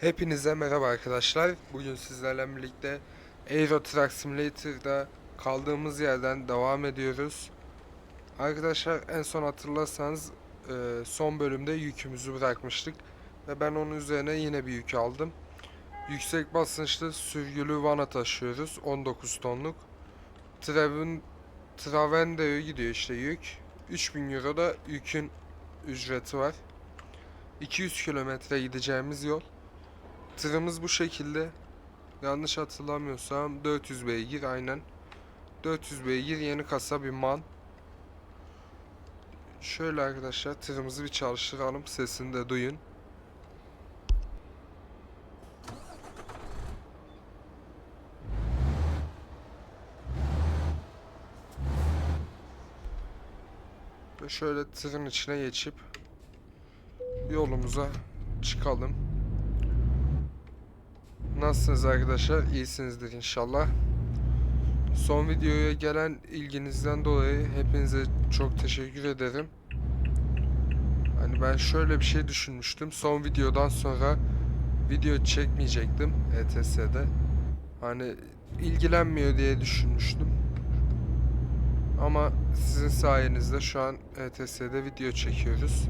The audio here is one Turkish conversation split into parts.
Hepinize merhaba arkadaşlar. Bugün sizlerle birlikte Euro Truck Simulator'da kaldığımız yerden devam ediyoruz. Arkadaşlar en son hatırlarsanız e, son bölümde yükümüzü bırakmıştık. Ve ben onun üzerine yine bir yük aldım. Yüksek basınçlı sürgülü vana taşıyoruz. 19 tonluk. Traven, Travendeo'ya gidiyor işte yük. 3000 euro da yükün ücreti var. 200 kilometre gideceğimiz yol. Tırımız bu şekilde. Yanlış hatırlamıyorsam 400 beygir aynen. 400 beygir yeni kasa bir man. Şöyle arkadaşlar tırımızı bir çalıştıralım. Sesini de duyun. Ve şöyle tırın içine geçip yolumuza çıkalım. Nasılsınız arkadaşlar? İyisinizdir inşallah. Son videoya gelen ilginizden dolayı hepinize çok teşekkür ederim. Hani ben şöyle bir şey düşünmüştüm. Son videodan sonra video çekmeyecektim ETS'de. Hani ilgilenmiyor diye düşünmüştüm. Ama sizin sayenizde şu an ETS'de video çekiyoruz.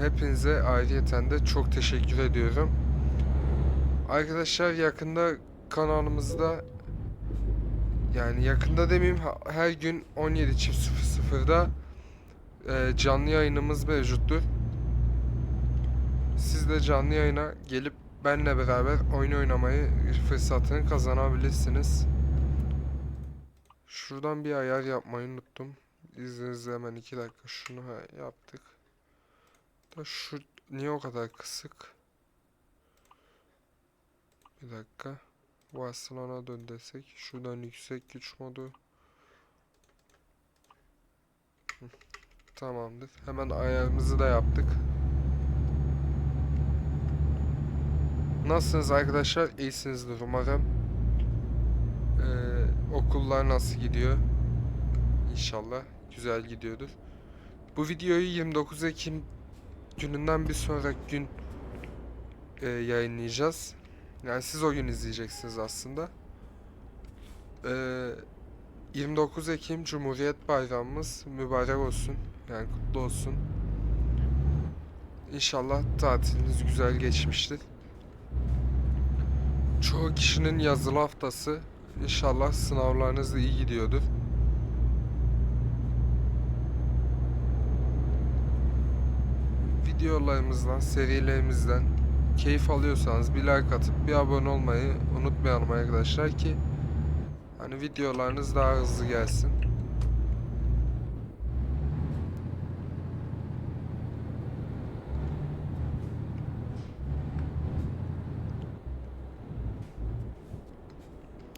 Hepinize ayrıyeten de çok teşekkür ediyorum. Arkadaşlar yakında kanalımızda yani yakında demeyeyim her gün 17.00'da e, canlı yayınımız mevcuttur. Siz de canlı yayına gelip benle beraber oyun oynamayı fırsatını kazanabilirsiniz. Şuradan bir ayar yapmayı unuttum. İzninizle hemen iki dakika şunu yaptık. Da şu niye o kadar kısık? Bir dakika. Barcelona dön desek. Şuradan yüksek güç modu. Tamamdır. Hemen ayarımızı da yaptık. Nasılsınız arkadaşlar? İyisinizdir umarım. Ee, okullar nasıl gidiyor? İnşallah güzel gidiyordur. Bu videoyu 29 Ekim gününden bir sonraki gün e, yayınlayacağız. Yani siz o gün izleyeceksiniz aslında. Ee, 29 Ekim Cumhuriyet Bayramımız mübarek olsun. Yani kutlu olsun. İnşallah tatiliniz güzel geçmiştir. Çoğu kişinin yazılı haftası. İnşallah sınavlarınız iyi gidiyordur. Videolarımızdan, serilerimizden keyif alıyorsanız bir like atıp bir abone olmayı unutmayalım arkadaşlar ki hani videolarınız daha hızlı gelsin.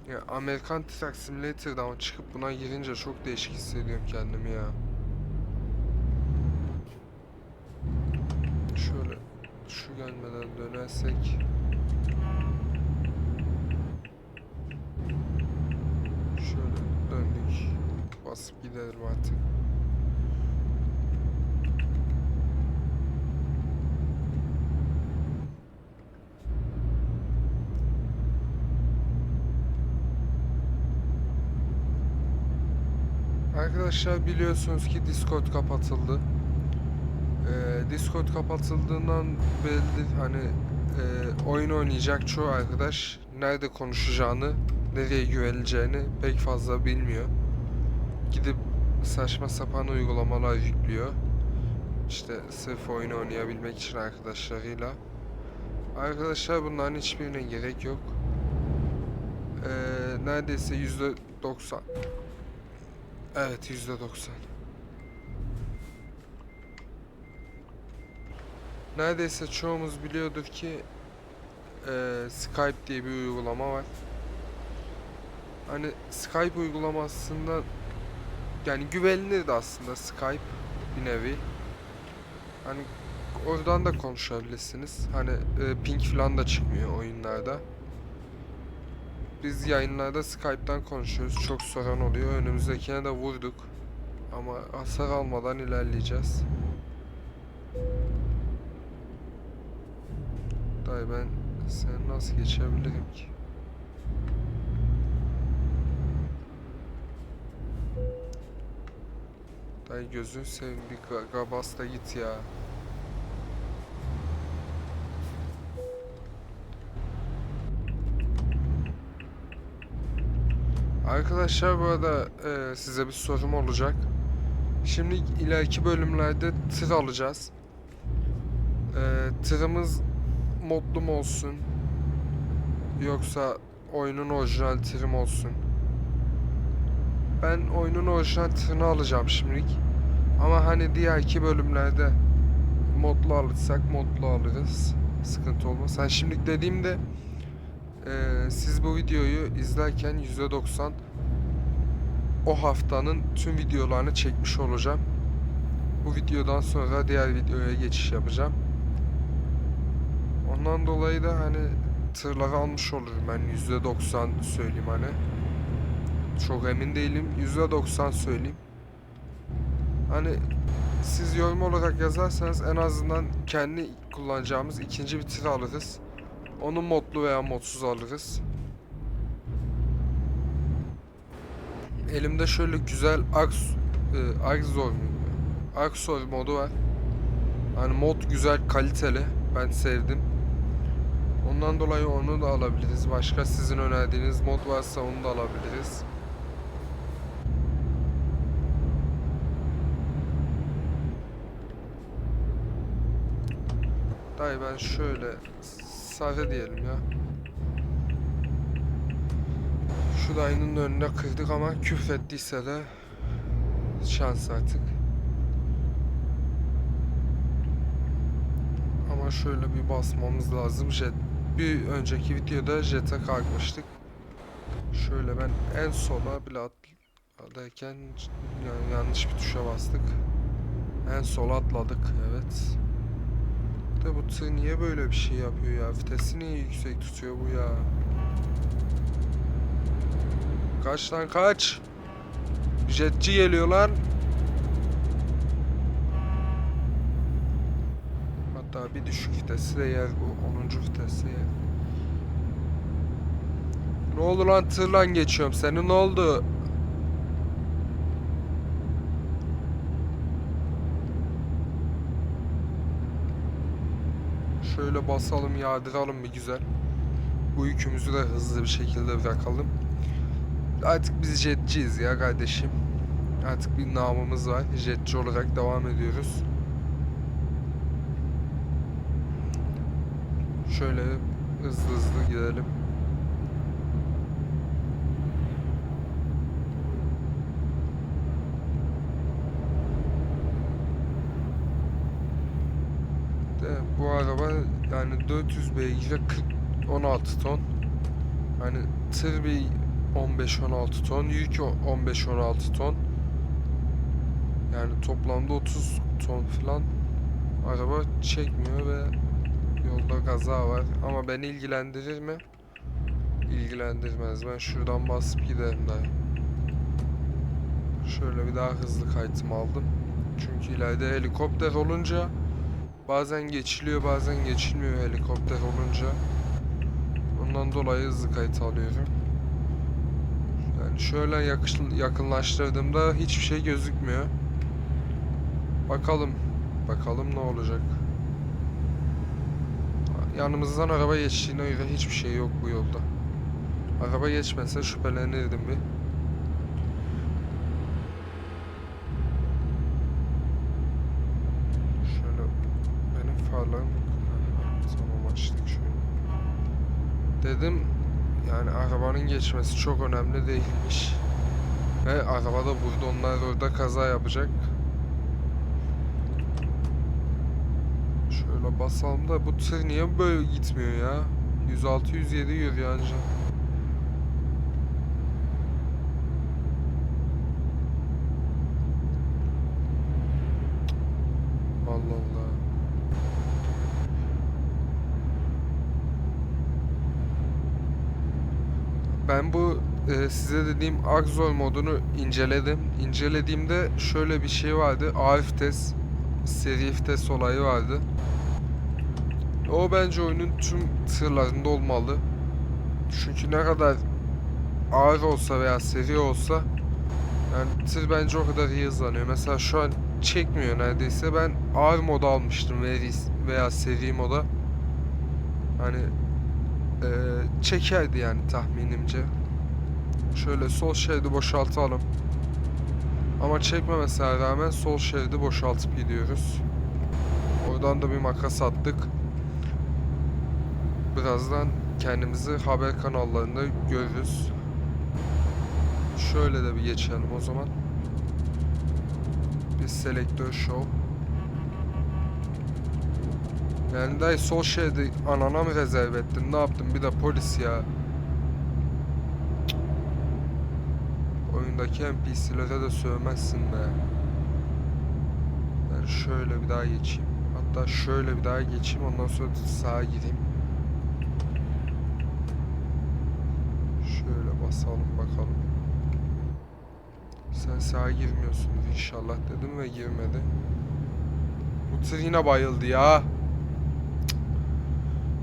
Ya Amerikan Truck Simulator'dan çıkıp buna girince çok değişik hissediyorum kendimi ya. Şöyle şu gelmeden dönersek Şöyle döndük. Basıp gidelim artık. Arkadaşlar biliyorsunuz ki Discord kapatıldı. Ee, Discord kapatıldığından belli hani e, oyun oynayacak çoğu arkadaş nerede konuşacağını, nereye güvenileceğini pek fazla bilmiyor. Gidip saçma sapan uygulamalar yüklüyor. İşte sırf oyun oynayabilmek için arkadaşlarıyla. Arkadaşlar bunların hiçbirine gerek yok. Ee, neredeyse yüzde doksan. Evet yüzde doksan. Neredeyse çoğumuz biliyordur ki eee, Skype diye bir uygulama var. Hani Skype uygulamasında yani güvenilir de aslında Skype bir nevi. Hani oradan da konuşabilirsiniz. Hani eee, ping falan da çıkmıyor oyunlarda. Biz yayınlarda Skype'tan konuşuyoruz. Çok soran oluyor. Önümüzdekine de vurduk. Ama hasar almadan ilerleyeceğiz. Dayı ben seni nasıl geçebilirim ki? Dayı gözün seveyim bir ga- gabas da git ya. Arkadaşlar bu arada e, size bir sorum olacak. Şimdi ileriki bölümlerde tır alacağız. E, tırımız modlu mu olsun? Yoksa oyunun orijinal tırı mı olsun? Ben oyunun orijinal tırını alacağım şimdilik. Ama hani diğer iki bölümlerde modlu alırsak modlu alırız. Sıkıntı olmaz. Hani şimdilik dediğimde eee, siz bu videoyu izlerken %90 o haftanın tüm videolarını çekmiş olacağım. Bu videodan sonra diğer videoya geçiş yapacağım. Ondan dolayı da hani tırları almış olurum ben %90 söyleyeyim hani. Çok emin değilim. %90 söyleyeyim. Hani siz yorum olarak yazarsanız en azından kendi kullanacağımız ikinci bir tır alırız. Onu modlu veya modsuz alırız. Elimde şöyle güzel Aks e, mu? Axor modu var. Hani mod güzel, kaliteli. Ben sevdim. Ondan dolayı onu da alabiliriz. Başka sizin önerdiğiniz mod varsa onu da alabiliriz. Dayı ben şöyle sarı diyelim ya. Şu dayının önüne kırdık ama küfrettiyse de şans artık. Ama şöyle bir basmamız lazım. Jet bir önceki videoda jet'e kalkmıştık. Şöyle ben en sola bile atlarken yanlış bir tuşa bastık. En sola atladık evet. Da bu tır niye böyle bir şey yapıyor ya? Vitesi niye yüksek tutuyor bu ya? Kaç lan kaç? Jetçi geliyor lan. Hatta bir düşük vitesi de yer bu. 10. vitesi yer. Ne oldu lan tırla geçiyorum. Senin ne oldu? Şöyle basalım yağdıralım bir güzel. Bu yükümüzü de hızlı bir şekilde bırakalım. Artık biz jetçiyiz ya kardeşim. Artık bir namımız var. Jetçi olarak devam ediyoruz. Şöyle hızlı hızlı gidelim. De bu araba yani 400 beygire 40 16 ton. Hani tır bir 15-16 ton, yük o- 15-16 ton. Yani toplamda 30 ton falan araba çekmiyor ve yolda kaza var. Ama beni ilgilendirir mi? İlgilendirmez. Ben şuradan basıp giderim dayı. Şöyle bir daha hızlı kayıtımı aldım. Çünkü ileride helikopter olunca bazen geçiliyor bazen geçilmiyor helikopter olunca. Ondan dolayı hızlı kayıt alıyorum. Yani şöyle yakınlaştırdığımda hiçbir şey gözükmüyor. Bakalım. Bakalım ne olacak. Yanımızdan araba geçtiğine göre hiçbir şey yok bu yolda. Araba geçmese şüphelenirdim bir. Şöyle benim farlarım tamam açtık şöyle. Dedim yani arabanın geçmesi çok önemli değilmiş. Ve araba da burada onlar orada kaza yapacak. Şöyle basalım da bu tır niye böyle gitmiyor ya? 106 107 yürüyor anca. Ben bu e, size dediğim Axol modunu inceledim. İncelediğimde şöyle bir şey vardı. A vites, seri vites olayı vardı. O bence oyunun tüm tırlarında olmalı. Çünkü ne kadar ağır olsa veya seri olsa yani tır bence o kadar iyi hızlanıyor. Mesela şu an çekmiyor neredeyse. Ben ağır moda almıştım veya, seri moda. Hani eee, çekerdi yani tahminimce. Şöyle sol şeridi boşaltalım. Ama çekmemesine rağmen sol şeridi boşaltıp gidiyoruz. Oradan da bir makas attık. Birazdan kendimizi haber kanallarında görürüz. Şöyle de bir geçelim o zaman. Bir selektör show. Yani dayı sol şeridi anana mı rezerv ettin? Ne yaptın? Bir de polis ya. Oyundaki NPC'lere de sövmezsin be. Ben şöyle bir daha geçeyim. Hatta şöyle bir daha geçeyim ondan sonra sağa gireyim. Şöyle basalım bakalım. Sen sağa girmiyorsun inşallah dedim ve girmedi. Bu tır yine bayıldı ya.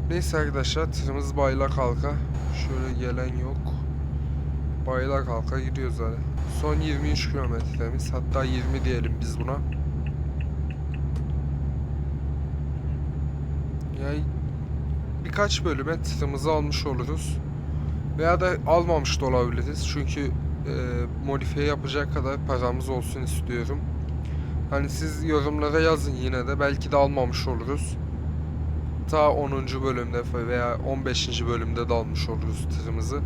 Neyse arkadaşlar tırımız bayla kalka. Şöyle gelen yok. Bayla kalka gidiyoruz hadi. Son 23 kilometremiz hatta 20 diyelim biz buna. Yani birkaç bölüme tırımızı almış oluruz. Veya da almamış da olabiliriz. Çünkü e, modifiye yapacak kadar paramız olsun istiyorum. Hani siz yorumlara yazın yine de belki de almamış oluruz. Ta 10. bölümde veya 15. bölümde de almış oluruz tırımızı.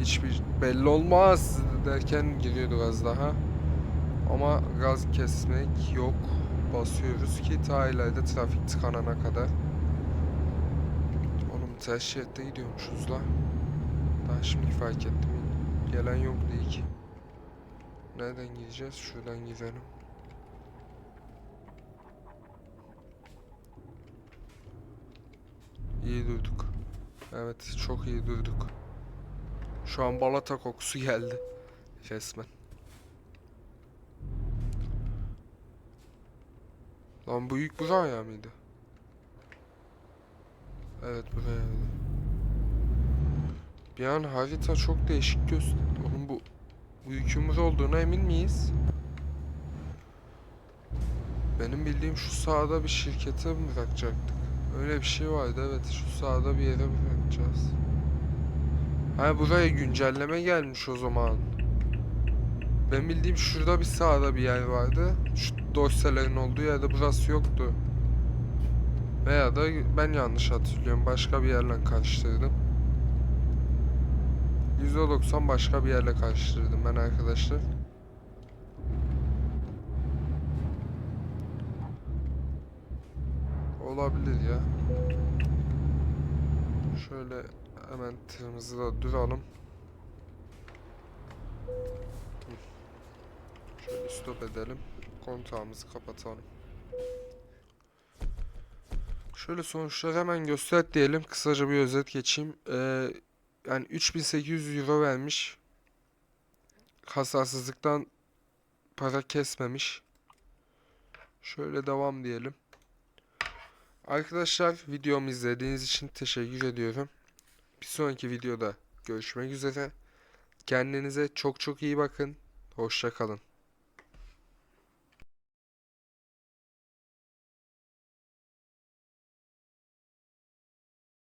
Hiçbir belli olmaz derken giriyordu az daha. Ama gaz kesmek yok. Basıyoruz ki ta ileride trafik tıkanana kadar. Oğlum ters şeritte gidiyormuşuz la. Daha şimdi fark ettim. Gelen yok değil ki. Nereden gideceğiz? Şuradan gidelim. İyi durduk. Evet, çok iyi durduk. Şu an balata kokusu geldi. Resmen. Lan bu büyük buraya mıydı? Evet burayaydı. Bir an harita çok değişik göster. Oğlum bu yükümüz olduğuna emin miyiz? Benim bildiğim şu sağda bir şirkete mi bırakacaktık? Öyle bir şey vardı evet şu sağda bir yere bırakacağız. Ha buraya güncelleme gelmiş o zaman. Ben bildiğim şurada bir sağda bir yer vardı. Şu dosyelerin olduğu yerde burası yoktu. Veya da ben yanlış hatırlıyorum. Başka bir yerle karıştırdım. %90 başka bir yerle karıştırdım ben arkadaşlar. Olabilir ya. Şöyle hemen tırımızı da duralım. Şöyle stop edelim. Kontağımızı kapatalım. Şöyle sonuçları hemen göster diyelim. Kısaca bir özet geçeyim. Ee, yani 3800 euro vermiş. Hasarsızlıktan para kesmemiş. Şöyle devam diyelim. Arkadaşlar videomu izlediğiniz için teşekkür ediyorum. Bir sonraki videoda görüşmek üzere. Kendinize çok çok iyi bakın. Hoşça kalın.